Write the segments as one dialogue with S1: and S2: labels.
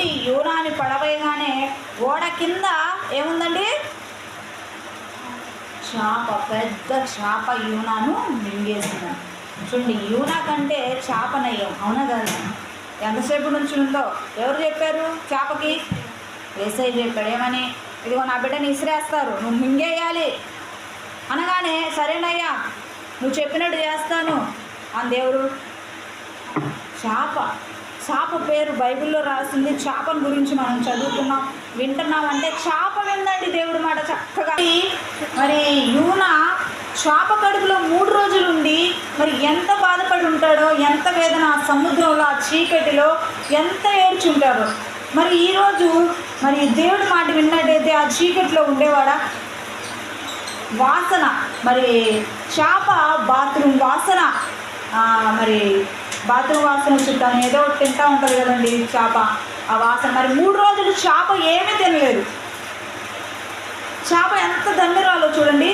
S1: నుండి యూనాని పడవేయగానే ఓడ కింద ఏముందండి? చేప పెద్ద చేప యూనాను మింగేసింది. చూడండి యూనా కంటే చేప నయం అవునా కదా? ఎంతసేపు నుంచి ఉందో? ఎవరు చెప్పారు చేపకి? వేసే చెప్పాడు ఏమని? ఇదిగో నా బిడ్డని ఇసిరేస్తారు నువ్వు మింగేయాలి. అనగానే సరేనయ్యా నువ్వు చెప్పినట్టు చేస్తాను అని దేవుడు చేప. చేప పేరు బైబిల్లో రాసింది. చేపల గురించి మనం చదువుతున్నాం వింటున్నాం అంటే చేప విందండి దేవుడి మాట చక్కగా. మరి యూన చేప కడుపులో మూడు రోజులు ఉండి మరి ఎంత బాధపడి ఉంటాడో ఎంత వేదన ఆ సముద్రంలో ఆ చీకటిలో ఎంత ఏడ్చుంటాడో. మరి ఈరోజు మరి దేవుడి మాట విన్నట్టయితే ఆ చీకటిలో ఉండేవాడా? వాసన. మరి చేప బాత్రూమ్ వాసన. మరి బాత్రూమ్ వాసన చుట్టాను ఏదో ఒకటి తింటా ఉంటుంది కదండి చేప. ఆ వాసన మరి మూడు రోజులు చేప ఏమీ తినలేదు. చేప ఎంత దండరాలో చూడండి.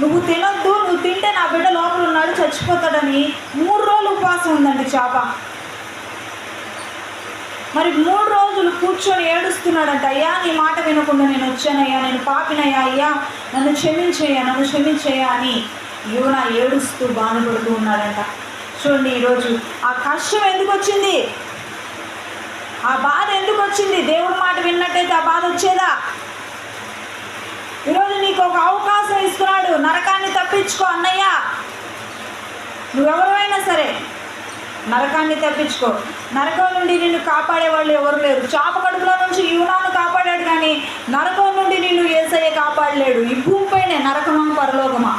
S1: నువ్వు తినొద్దు నువ్వు తింటే నా బిడ్డ లోపల ఉన్నాడు చచ్చిపోతాడని మూడు రోజులు ఉపవాసం ఉందండి చేప. మరి మూడు రోజులు కూర్చొని ఏడుస్తున్నాడంట అయ్యా నీ మాట వినకుండా నేను వచ్చానయ్యా నేను పాపినయ్యా అయ్యా నన్ను క్షమించయ్యా నన్ను క్షమించయ్యా అని యువన ఏడుస్తూ బాధపడుతూ ఉన్నాడంట. చూడండి ఈరోజు. ఆ కష్టం ఎందుకు వచ్చింది ఆ బాధ ఎందుకు వచ్చింది దేవుడి మాట విన్నట్టయితే ఆ బాధ వచ్చేదా? ఈరోజు నీకు ఒక అవకాశం ఇస్తున్నాడు. నరకాన్ని తప్పించుకో అన్నయ్య. నువ్వెవరైనా సరే నరకాన్ని తప్పించుకో. నరకం నుండి నిన్ను కాపాడే వాళ్ళు ఎవరు లేరు. చాప కడుపులో నుంచి యూనాను కాపాడాడు కానీ నరకం నుండి నిన్ను ఏసయ్య కాపాడలేడు. ఈ భూమిపైనే నరకమా పరలోకమా?